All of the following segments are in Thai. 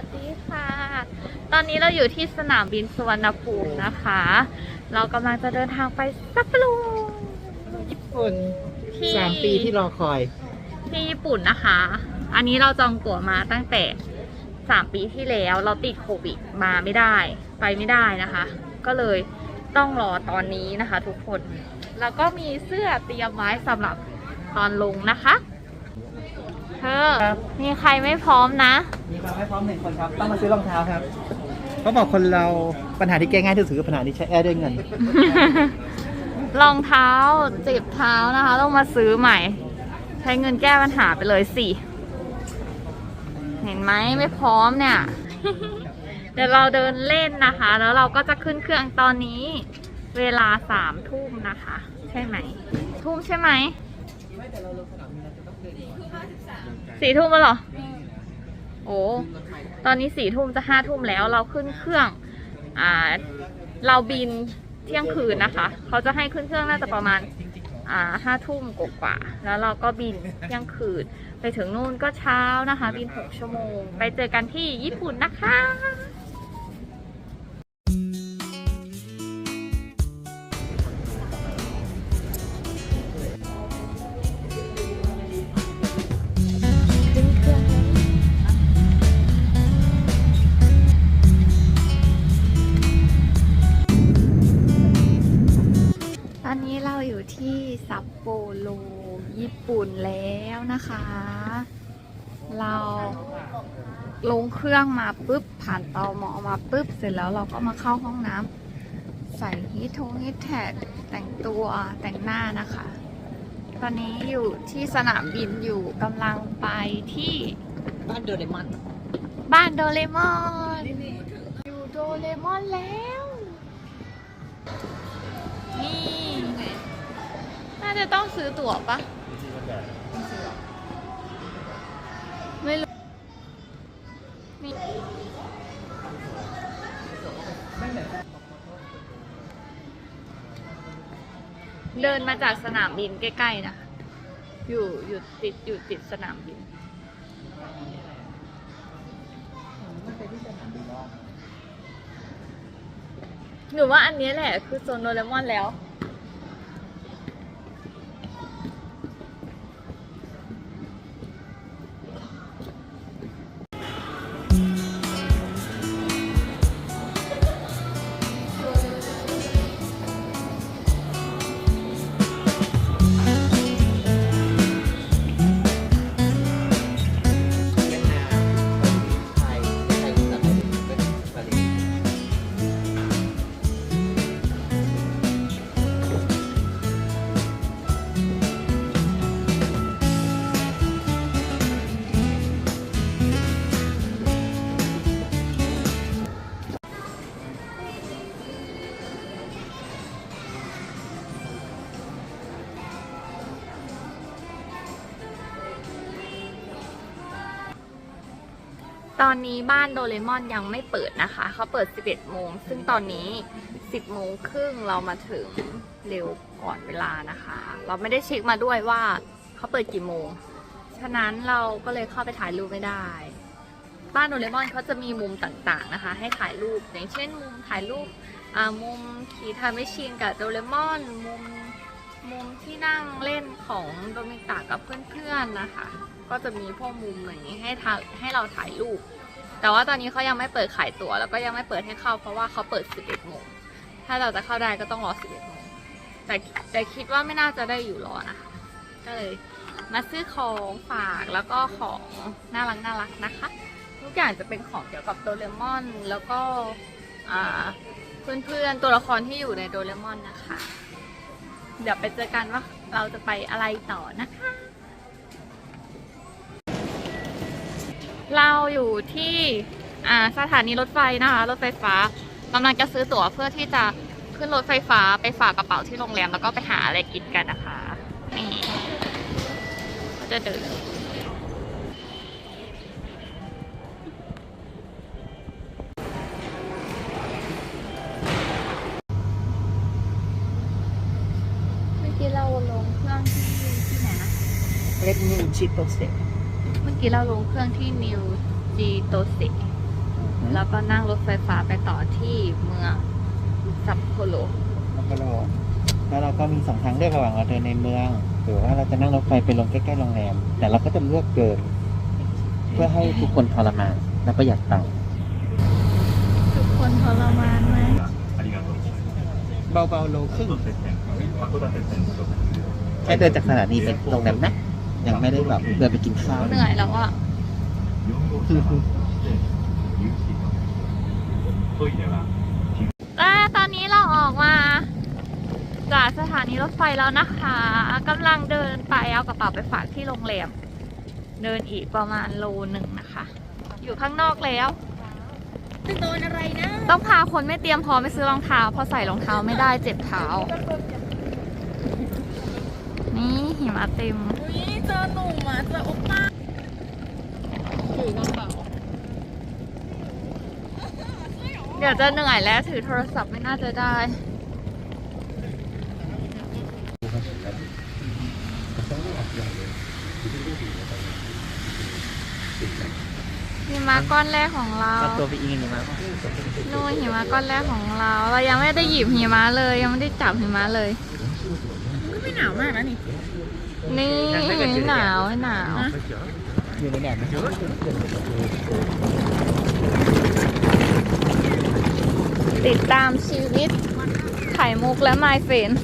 วัสดีค่ะ ตอนนี้เราอยู่ที่สนามบินสุวรรณภูมินะคะ เรากำลังจะเดินทางไปซัปโปโรญี่ปุ่นที่สามปีที่รอคอย ที่ญี่ปุ่นนะคะ อันนี้เราจองตั๋วมาตั้งแต่สามปีที่แล้วเราติดโควิดมาไม่ได้ ไปไม่ได้นะคะ ก็เลยต้องรอตอนนี้นะคะ ทุกคน แล้วก็มีเสื้อเตรียมไว้สำหรับตอนลงนะคะ เธอ ครับ มีใครไม่พร้อมนะ มีความไม่พร้อมหนึ่งคนครับ ต้องมาซื้อรองเท้าครับเขาบอกคนเราปัญหาที่แก้ง่ายที่สุดคือปัญหาที่ใช้แอร์ด้วยเงิน รองเท้าเจ็บเท้านะคะ ต้องมาซื้อใหม่ ใช้เงินแก้ปัญหาไปเลยสิ เห็นไหมไม่พร้อมเนี่ย เดี๋ยวเราเดินเล่นนะคะ แล้วเราก็จะขึ้นเครื่องตอนนี้ เวลาสามทุ่มนะคะ ใช่ไหม ทุ่มใช่ไหม สี่ทุ่มแล้วเหรอ โอ้ ตอนนี้สี่ทุ่มจะห้าทุ่มแล้วเราขึ้นเครื่อง อ่า เราบินเที่ยงคืนนะคะ เขาจะให้ขึ้นเครื่องน่าจะประมาณ อ่าห้าทุ่มกว่าๆแล้วเราก็บินเที่ยงคืน ไปถึงนู่นก็เช้านะคะ บินหกชั่วโมง ไปเจอกันที่ญี่ปุ่นนะคะ นะคะ เราลงเครื่องมาปุ๊บ ผ่านตอมอมาปุ๊บ เสร็จแล้วเราก็มาเข้าห้องน้ำใส่ฮีทงฮีทแท็กแต่งตัวแต่งหน้านะคะ ตอนนี้อยู่ที่สนามบินอยู่กำลังไปที่บ้านโดเรมอน บ้านโดเรมอน อยู่โดเรมอนแล้ว นี่ น่าจะต้องซื้อตั๋วปะ เดินมาจากสนามบินใกล้ๆนะ อยู่อยู่ติดอยู่ติดสนามบิน หนูว่าอันนี้แหละ คือโซนโดเรมอนแล้ว ตอนนี้บ้านโดเรมอนยังไม่เปิดนะคะ เขาเปิด 11 โมง ซึ่งตอนนี้ 10 โมงครึ่งเรามาถึงเร็วก่อนเวลานะคะ เราไม่ได้เช็คมาด้วยว่าเขาเปิดกี่โมง ฉะนั้นเราก็เลยเข้าไปถ่ายรูปไม่ได้ บ้านโดเรมอนเขาจะมีมุมต่างๆนะคะ ให้ถ่ายรูป อย่างเช่น มุมถ่ายรูปอ่ามุมขี่ทาไม่ชินกับโดเรมอน มุมมุมที่นั่งเล่นของโดมิตะกับเพื่อนๆนะคะ ก็จะมีพวกมุมอย่างนี้ให้ถ่ายให้เราถ่ายรูป แต่ว่าตอนนี้เขายังไม่เปิดขายตั๋วแล้วก็ยังไม่เปิดให้เข้าเพราะว่าเขาเปิด 11โมงถ้าเราจะเข้าได้ก็ต้องรอ 11โมงแต่แต่คิดว่าไม่น่าจะได้อยู่รอนะคะก็เลยมาซื้อของฝากแล้วก็ของน่ารักน่ารักนะคะ ทุกอย่างจะเป็นของเกี่ยวกับโดเรมอน แล้วก็อ่าเพื่อนๆตัวละครที่อยู่ในโดเรมอนนะคะ เดี๋ยวไปเจอกันว่าเราจะไปอะไรต่อนะคะ เราอยู่ที่สถานีรถไฟนะคะรถไฟฟ้ากำลังจะซื้อตั๋วเพื่อที่จะขึ้นรถไฟฟ้าไปฝากกระเป๋าที่โรงแรมแล้วก็ไปหาอะไรกินกันนะคะนี่ก็จะเดินเมื่อกี้เราลงเครื่องที่ที่ไหนนะเล็กนิวชิโตเซ กี้เราลงเครื่องที่นิวจีโตสิแล้วก็นั่งรถไฟฟ้าไปต่อที่เมืองซัปโปโรแล้วก็เราแล้วเราก็มีสองทางเลือกระหว่างเราเดินในเมือง หรือว่าเราจะนั่งรถไฟไปลงใกล้ๆโรงแรม แต่เราก็จะเลือกเดินเพื่อให้ทุกคนทรมานและประหยัดตังค์ทุกคนทรมานไหมเบาๆโลครึ่งแค่เดินจากสถานีไปโรงแรมนะ ยังไม่ได้แบบเดินไปกินข้าวเหนื่อยแล้วอะอ่าตอนนี้เราออกมา จากสถานีรถไฟแล้วนะคะกำลังเดินไปเอากระเป๋าไปฝากที่โรงแรมเดินอีกประมาณโลหนึ่งนะคะ อยู่ข้างนอกแล้วจะโดนอะไรนะ ต้องพาคนไม่เตรียมพร้อมไปซื้อรองเท้าเพราะใส่รองเท้าไม่ได้เจ็บเท้า นี่หิมะเต็มอุ้ย เจอหนุ่มอะเจอโอป้าเดี๋ยวจะเหนื่อยแล้วถือโทรศัพท์ไม่น่าจะได้ หิมะก้อนแรกของเรา เอาตัวไปอิงกันดีมั้ยนู่นหิมะก้อนแรกของเรา เรายังไม่ได้หยิบหิมะเลย ยังไม่ได้จับหิมะเลยก็ไม่หนาวมากนะนี่ นี่หนาวหนาวอยู่ในแดดไหติดตามชีวิตไข่มุกและไมเฟนそ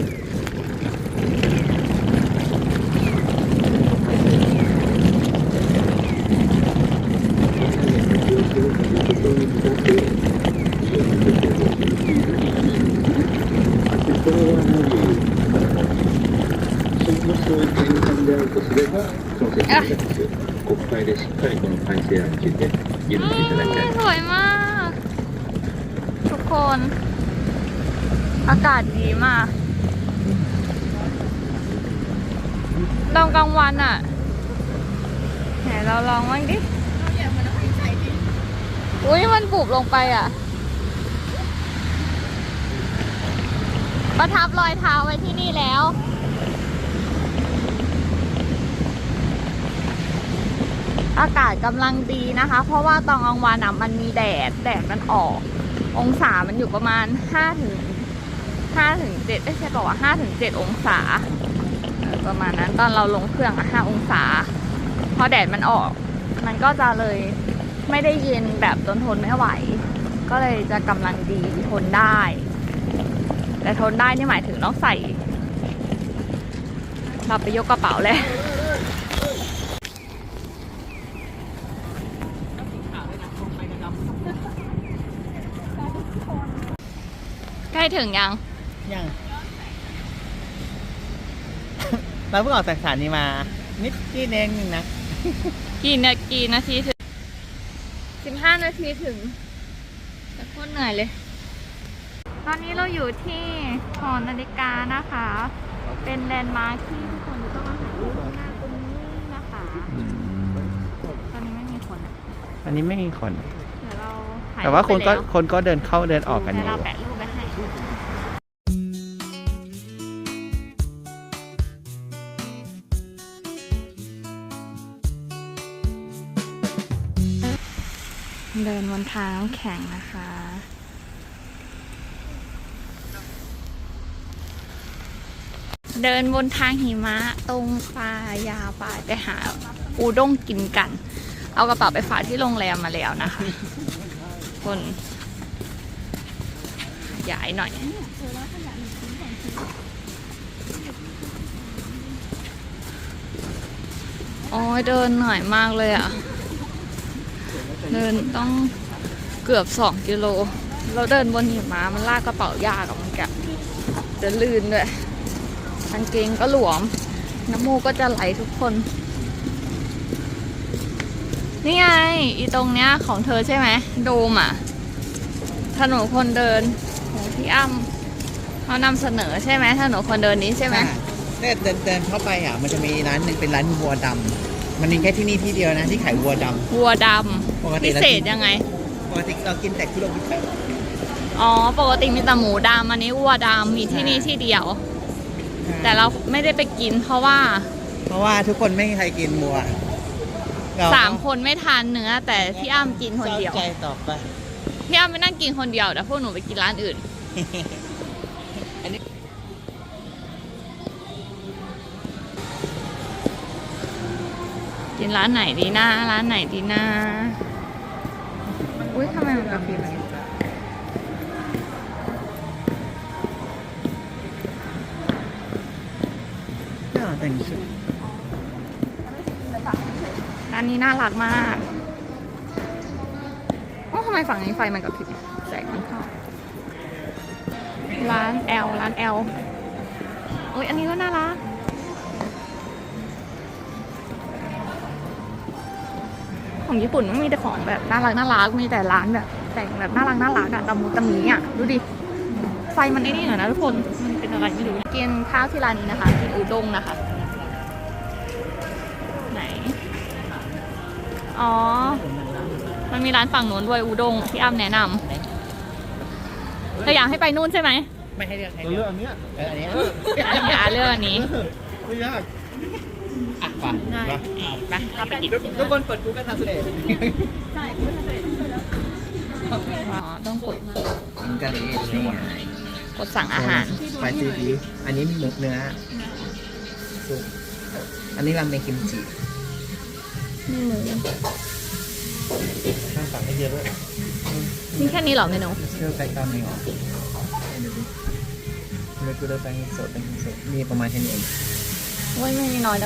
うとすれば、その説明じゃなくて、国会でしっかりこの改正案について議論していただきたい。 สวยมาก ทุกคน อากาศดีมากตอนกลางวันอะ่ะไหนเราลองบ้างดิ เราอยากมาน้ำแข็งใสดิ อุ้ยมันบุบลงไปอ่ะ ประทับรอยเท้าไว้ที่นี่แล้ว อากาศกำลังดีนะคะ เพราะว่าตอนกลางวันอะมันมีแดด แดดมันออก องศามันอยู่ประมาณห้าถึงห้าถึงเจ็ดไม่ใช่บอกว่าห้าถึงเจ็ดองศา ประมาณนั้นตอนเราลงเครื่องอะห้าองศา พอแดดมันออก มันก็จะเลยไม่ได้เย็นแบบจนทนไม่ไหว ก็เลยจะกำลังดีทนได้ แต่ทนได้นี่หมายถึงต้องใส่เราไปยกกระเป๋าเลย ใกล้ ถึงยัง ยัง เราเพิ่งออกจากสถานีมา นิดที่เองนะ กี่นากี่นาทีถึงสิบห้านาทีถึงแต่โคตรเหนื่อยเลย ตอนนี้เราอยู่ที่หอนาฬิกานะคะ เป็นแลนด์มาร์คที่ทุกคนจะต้องมาถ่ายรูปข้างหน้าตรงนี้นะคะ ตอนนี้ไม่มีคนอะอันนี้ไม่มีคน เดี๋ยวเราถ่ายแต่ว่าคนก็รูปไปคนก็เดินเข้าเดินออกกันอแล้วยู่เดี๋ยวเราแปะรูป เดินบนทางน้ำแข็งนะคะ เดินบนทางหิมะตรงปลายาวไปไปหาอูด้งกินกัน เอากระเป๋าไปฝากที่โรงแรมมาแล้วนะคะคนขยายหน่อยโอ้ยเดินหน่อยมากเลยอะ่ะ เดินต้องเกือบสองกิโล เราเดินบนหิมะมันลากกระเป๋ายากอะมันแกจะลื่นด้วยกางเกงก็หลวม น้ำมูกก็จะไหลทุกคน นี่ไง อีตรงเนี้ยของเธอใช่ไหม โดมอะ ถนนคนเดินของพี่อ้ำเขานำเสนอใช่ไหมถนนคนเดินนี้ใช่ไหม เนี่ยเดินเดินเข้าไปอะ มันจะมีร้านหนึ่งเป็นร้านวัวดำ มันมีแค่ที่นี่ที่เดียวนะที่ขายวัวดำ วัวดปกำติพิเราเศกิษนยังไง ปกติเรากินแต่คุโรบุตะ อ๋อ ปกติมีแต่หมูดำอันนี้วัวดำมีที่นี่ที่เดียว แต่เราไม่ได้ไปกิน เพราะว่าเพราะว่าทุกคนไม่มีใครกินวัวเรสามคนไม่ทานเนื้อ แต่พี่อ้ำกินคนเดียวใจต่อไป พี่อ้ำไปนั่งกินคนเดียวแต่พวกหนูไปกินร้านอื่น กินร้านไหนดีนะร้านไหนดีนะอุ้ยทำไมมันกระพริบอะแต่งชุดร้านนี้น่ารักมากโอ้ทำไมฝั่งนี้ไฟมันกระพริบแสงมันเข้าร้านแอลร้านแอลอุ้ยอันนี้ก็น่ารัก ของญี่ปุ่นมันมีแต่ของแบบน่ารักน่ารักมีแต่ร้านแบบแต่งแบบน่ารักน่ารักอะตะมูตะมีอะดูดิไฟมันไอ้นี่หน่อยนะทุกคนมันเป็นอะไรไม่รู้กินข้าวที่ร้านนี้นะคะกินอุด้งนะคะ ไหน อ๋อ มันมีร้านฝั่งนู้นด้วยอุด้งที่อ้ำแนะนำเราอยากให้ไปนู่นใช่ไหมไม่ให้เลือกให้เลือกอันเนี้ยเอออันเนี้ยอันนี้อะเลือกอันนี้ไม่ยาก อะป่ะไปเราไปกินทุกคนเปิด Google Translate อ๋อต้องกดอินกันเองนี่ไงกดสั่งอาหารไปซีดีอันนี้หมึกเนื้อซุปอันนี้ราเมงกิมจินี่มือข้างสั่งให้เยอะด้วยมีแค่นี้เหรอเมนูเชื่อใจกล้ามไม่ออกเมนูกูเดอร์แปงโซดแปงโซดมีประมาณแค่นี้เองโอ้ยไม่มีน้อยจัง